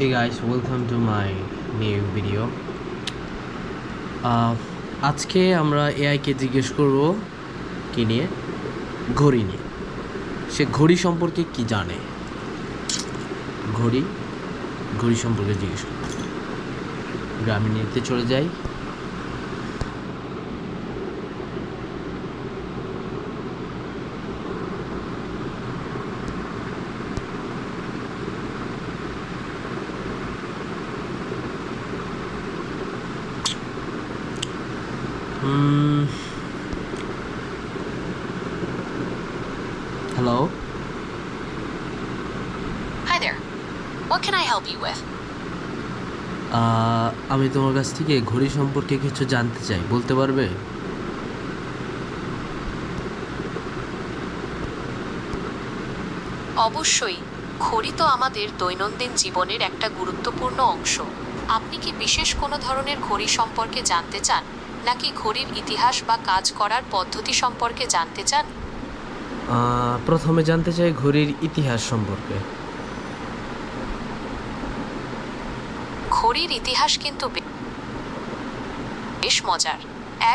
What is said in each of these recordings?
Hey guys, welcome to my new video. আহ, আজকে আমরা এআইকে জিজ্ঞেস করব কি নিয়ে? ঘড়ি নিয়ে। সে ঘড়ি সম্পর্কে কি জানে? ঘড়ি? ঘড়ি সম্পর্কে জিজ্ঞেস করব। গ্রামীণ চলে যাই। Hello Hi there. What can I help you with? আমি তোমার কাছ থেকে ঘড়ি সম্পর্কে কিছু জানতে চাই বলতে পারবে? অবশ্যই। ঘড়ি তো আমাদের দৈনন্দিন জীবনের একটা গুরুত্বপূর্ণ অংশ। আপনি কি বিশেষ কোনো ধরনের ঘড়ি সম্পর্কে জানতে চান নাকি ঘড়ির ইতিহাস বা কাজ করার পদ্ধতি সম্পর্কে জানতে চান? প্রথমে জানতে চাই ঘড়ির ইতিহাস সম্পর্কে। ঘড়ির ইতিহাস কিন্তু বেশ মজার।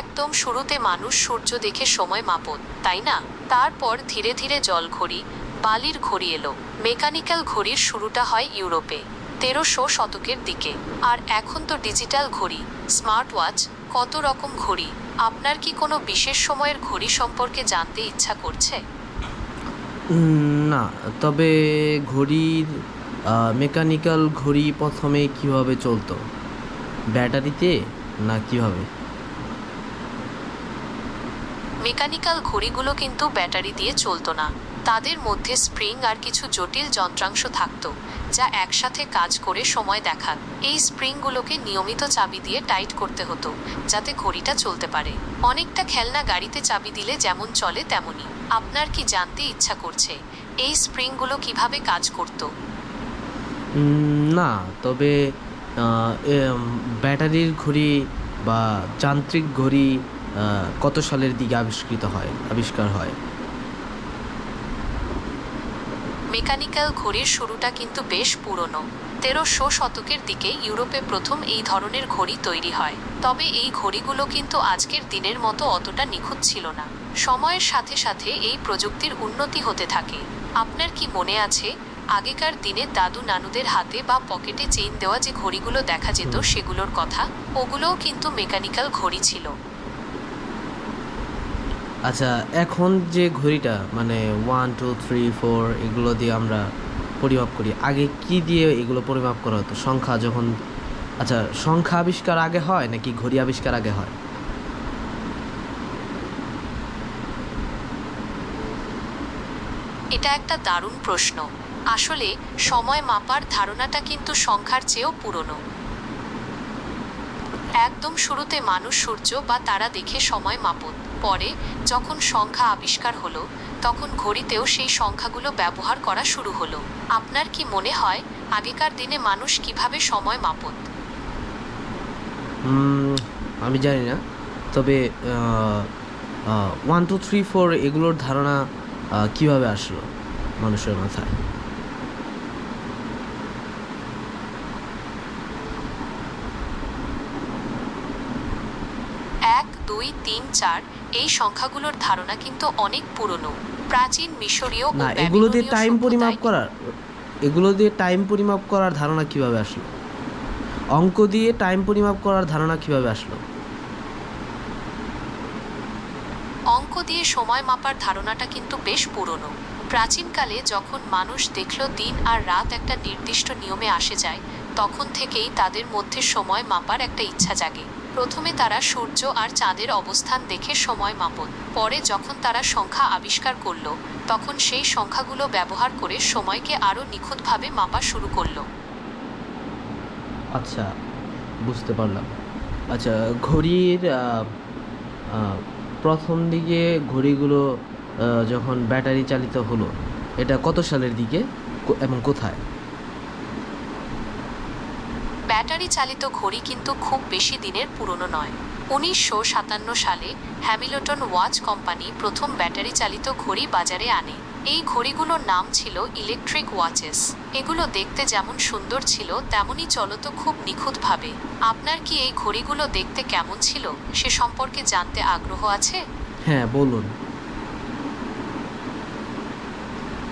একদম শুরুতে মানুষ সূর্য দেখে সময় মাপত, তাই না? তারপর ধীরে ধীরে জল ঘড়ি, বালির ঘড়ি এলো। মেকানিক্যাল ঘড়ির শুরুটা হয় ইউরোপে, তেরোশো শতকের দিকে। আর এখন তো ডিজিটাল ঘড়ি স্মার্ট ওয়াচ কত রকম ঘড়ি। আপনার কি কোনো বিশেষ সময়ের ঘড়ি সম্পর্কে জানতে ইচ্ছা করছে? না, তবে ঘড়ির মেকানিক্যাল ঘড়ি প্রথমে কীভাবে চলতো? ব্যাটারিতে না কীভাবে? মেকানিক্যাল ঘড়িগুলো কিন্তু ব্যাটারি দিয়ে চলতো না। তাদের মধ্যে স্প্রিং আর কিছু জটিল যন্ত্রাংশ থাকতো, যা একসাথে কাজ করে সময় দেখান এই স্প্রিংগুলোকে নিয়মিত চাবি দিয়ে টাইট করতে হতো, যাতে ঘড়িটা চলতে পারে। অনেকটা খেলনা গাড়িতে চাবি দিলে যেমন চলে, তেমনই। আপনার কি জানতে ইচ্ছা করছে? এই স্প্রিংগুলো কীভাবে কাজ করতো? না তবে ব্যাটারির ঘড়ি বা যান্ত্রিক ঘড়ি কত সালের দিকে আবিষ্কৃত হয় আবিষ্কার হয়? মেকানিক্যাল ঘড়ির শুরুটা কিন্তু বেশ পুরনো। তেরোশো শতকের দিকে ইউরোপে প্রথম এই ধরনের ঘড়ি তৈরি হয়। তবে এই ঘড়িগুলো কিন্তু আজকের দিনের মতো অতটা নিখুঁত ছিল না। সময়ের সাথে সাথে এই প্রযুক্তির উন্নতি হতে থাকে। আপনার কি মনে আছে আগেকার দিনে দাদু নানুদের হাতে বা পকেটে চেইন দেওয়া যে ঘড়িগুলো দেখা যেত সেগুলোর কথা ওগুলোও কিন্তু মেকানিক্যাল ঘড়ি ছিল। আচ্ছা এখন যে ঘড়িটা মানে ওয়ান টু থ্রি ফোর এগুলো দিয়ে আমরা পরিমাপ করি আগে কি দিয়ে এগুলো পরিমাপ করা হতো? সংখ্যা যখন আচ্ছা সংখ্যা আবিষ্কার আগে হয় নাকি ঘড়ি আবিষ্কার আগে হয়? এটা একটা দারুণ প্রশ্ন। আসলে, সময় মাপার ধারণাটা কিন্তু সংখ্যার চেয়েও পুরনো। একদম শুরুতে মানুষ সূর্য বা তারা দেখে সময় মাপত। পরে, যখন সংখ্যা আবিষ্কার হলো, তখন ঘড়িতেও সেই সংখ্যাগুলো ব্যবহার করা শুরু হলো। আপনার কি মনে হয়, আগেকার দিনে মানুষ কীভাবে সময় মাপত? আমি জানি না। তবে ওয়ান টু থ্রি ফোর এগুলোর ধারণা কীভাবে আসলো মানুষের মাথায়? এক দুই তিন চার এই সংখ্যাগুলোর ধারণা কিন্তু অনেক পুরনো। প্রাচীন মিশরীয় না এগুলো দিয়ে টাইম পরিমাপ করার এগুলো দিয়ে টাইম পরিমাপ করার ধারণা কীভাবে আসলো? অঙ্ক দিয়ে টাইম পরিমাপ করার ধারণা কীভাবে আসলো? অঙ্ক দিয়ে সময় মাপার ধারণাটা কিন্তু বেশ পুরনো। প্রাচীনকালে যখন মানুষ দেখল দিন আর রাত একটা নির্দিষ্ট নিয়মে আসে যায়, তখন থেকেই তাদের মধ্যে সময় মাপার একটা ইচ্ছা জাগে। প্রথমে তারা সূর্য আর চাঁদের অবস্থান দেখে সময় মাপত। পরে যখন তারা সংখ্যা আবিষ্কার করল, তখন সেই সংখ্যাগুলো ব্যবহার করে সময়কে আরও নিখুঁতভাবে মাপা শুরু করল। আচ্ছা বুঝতে পারলাম। আচ্ছা ঘড়ির প্রথম দিকে ঘড়িগুলো যখন ব্যাটারি চালিত হলো, এটা কত সালের দিকে? এবং কোথায়? ব্যাটারি চালিত ঘড়ি কিন্তু খুব বেশি দিনের পুরনো নয়। উনিশশো সাতান্ন সালে হ্যামিল্টন ওয়াচ কোম্পানি প্রথম ব্যাটারি চালিত ঘড়ি বাজারে আনে। এই ঘড়িগুলোর নাম ছিল ইলেকট্রিক ওয়াচেস এগুলো দেখতে যেমন সুন্দর ছিল তেমনই চলতো খুব নিখুঁতভাবে। আপনার কি এই ঘড়িগুলো দেখতে কেমন ছিল সে সম্পর্কে জানতে আগ্রহ আছে? হ্যাঁ বলুন।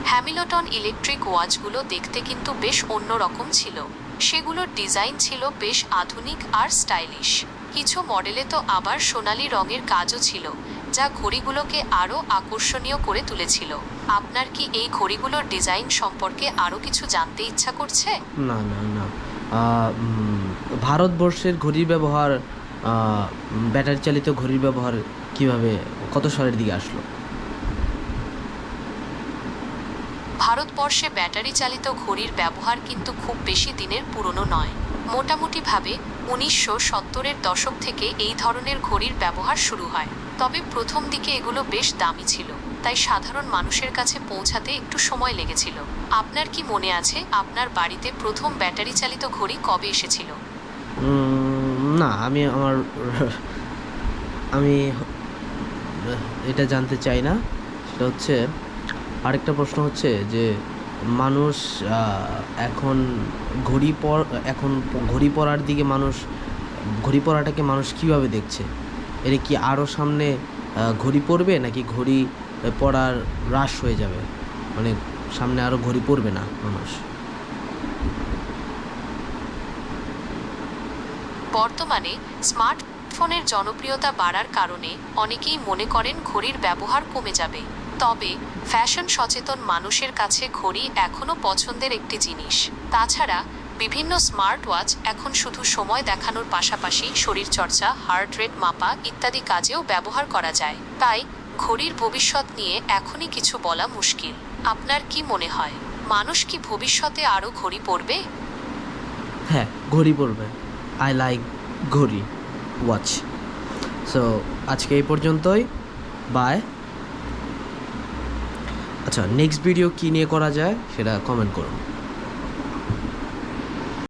হ্যামিলটন ইলেকট্রিক ওয়াচগুলো দেখতে কিন্তু বেশ অন্যরকম ছিল। সেগুলোর ডিজাইন ছিল বেশ আধুনিক আর স্টাইলিশ। কিছু মডেলে তো আবার সোনালি রঙের কাজও ছিল যা ঘড়িগুলোকে আরও আকর্ষণীয় করে তুলেছিল। আপনার কি এই ঘড়িগুলোর ডিজাইন সম্পর্কে আরও কিছু জানতে ইচ্ছা করছে? না না না। আহ, উম, ভারতবর্ষের ঘড়ির ব্যবহার আহ, ব্যাটারি চালিত ঘড়ির ব্যবহার কীভাবে কত সালের দিকে আসলো? ভারতবর্ষে ব্যাটারি চালিত ঘড়ির ব্যবহার কিন্তু খুব বেশি দিনের পুরনো নয়। মোটামুটিভাবে উনিশশো সত্তরের দশক থেকে এই ধরনের ঘড়ির ব্যবহার শুরু হয়। তবে প্রথম দিকে এগুলো বেশ দামি ছিল। তাই সাধারণ মানুষের কাছে পৌঁছাতে একটু সময় লেগেছিল। আপনার কি মনে আছে, আপনার বাড়িতে প্রথম ব্যাটারি চালিত ঘড়ি কবে এসেছিল? না, আমি আমার, আমি এটা জানতে চাই না। সেটা হচ্ছে, আরেকটা প্রশ্ন হচ্ছে যে মানুষ এখন ঘড়ি পর, এখন ঘড়ি পরার দিকে মানুষ, ঘড়ি পরাটাকে মানুষ কীভাবে দেখছে? এটা কি আরও সামনে ঘড়ি পরবে নাকি ঘড়ি পরার হ্রাস হয়ে যাবে। মানে সামনে আরও ঘড়ি পরবে না মানুষ। বর্তমানে স্মার্টফোনের জনপ্রিয়তা বাড়ার কারণে অনেকেই মনে করেন ঘড়ির ব্যবহার কমে যাবে। তবে ফ্যাশন সচেতন মানুষের কাছে ঘড়ি এখনও পছন্দের একটি জিনিস। তাছাড়া বিভিন্ন স্মার্ট ওয়াচ এখন শুধু সময় দেখানোর পাশাপাশি শরীরচর্চা, হার্ট রেট মাপা ইত্যাদি কাজেও ব্যবহার করা যায়। তাই ঘড়ির ভবিষ্যৎ নিয়ে এখনই কিছু বলা মুশকিল। আপনার কি মনে হয়, মানুষ কি ভবিষ্যতে আরও ঘড়ি পরবে? হ্যাঁ ঘড়ি পরবে। আই লাইক ঘড়ি ওয়াচ সো আজকে এই পর্যন্তই। বাই আচ্ছা নেক্সট ভিডিও কী নিয়ে করা যায় সেটা কমেন্ট করুন।